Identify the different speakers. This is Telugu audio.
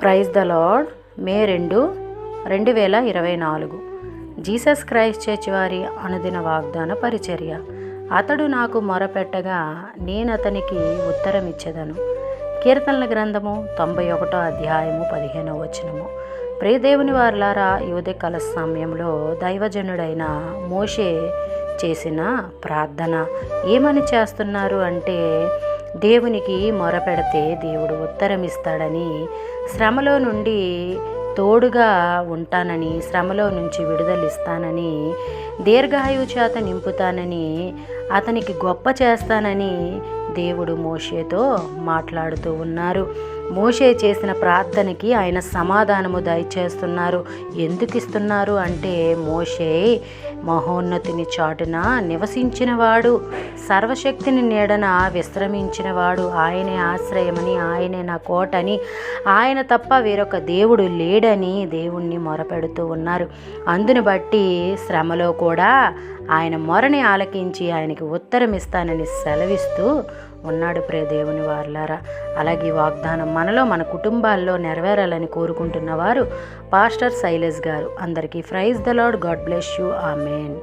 Speaker 1: ప్రైజ్ ద లార్డ్ మే రెండు రెండు వేల ఇరవై నాలుగు. జీసస్ క్రైస్ట్ చర్చ్ వారి అనుదిన వాగ్దాన పరిచర్య. అతడు నాకు మొరపెట్టగా నేను అతనికి ఉత్తరం ఇచ్చేదను కీర్తనల గ్రంథము తొంభై ఒకటో అధ్యాయము పదిహేనో వచనము. ప్రియదేవుని వారులారా యువతి కల సమయంలో దైవజనుడైన మోషే చేసిన ప్రార్థన ఏమని చేస్తున్నారు అంటే దేవునికి మొరపెడితే దేవుడు ఉత్తరం ఇస్తాడని శ్రమలో నుండి తోడుగా ఉంటానని శ్రమలో నుంచి విడుదలిస్తానని దీర్ఘాయువు చేత నింపుతానని అతనికి గొప్ప చేస్తానని దేవుడు మోషేతో మాట్లాడుతూ ఉన్నారు. మోషే చేసిన ప్రార్థనకి ఆయన సమాధానము దయచేస్తున్నారు. ఎందుకు ఇస్తున్నారు అంటే మోషే మహోన్నతిని చాటున నివసించినవాడు సర్వశక్తిని నీడన విశ్రమించినవాడు ఆయనే ఆశ్రయమని ఆయనే నా కోటని ఆయన తప్ప వేరొక దేవుడు లేడని దేవుణ్ణి మొరపెడుతూ ఉన్నారు. అందును బట్టి శ్రమలో కూడా ఆయన మొరని ఆలకించి ఆయనకి ఉత్తరం ఇస్తానని సెలవిస్తూ ఉన్నాడు ప్రే దేవుని వారులారా. అలాగే ఈ వాగ్దానం మనలో మన కుటుంబాల్లో నెరవేరాలని కోరుకుంటున్న వారు పాస్టర్ శైలేష్ గారు. అందరికీ praise the Lord. God bless you. Amen.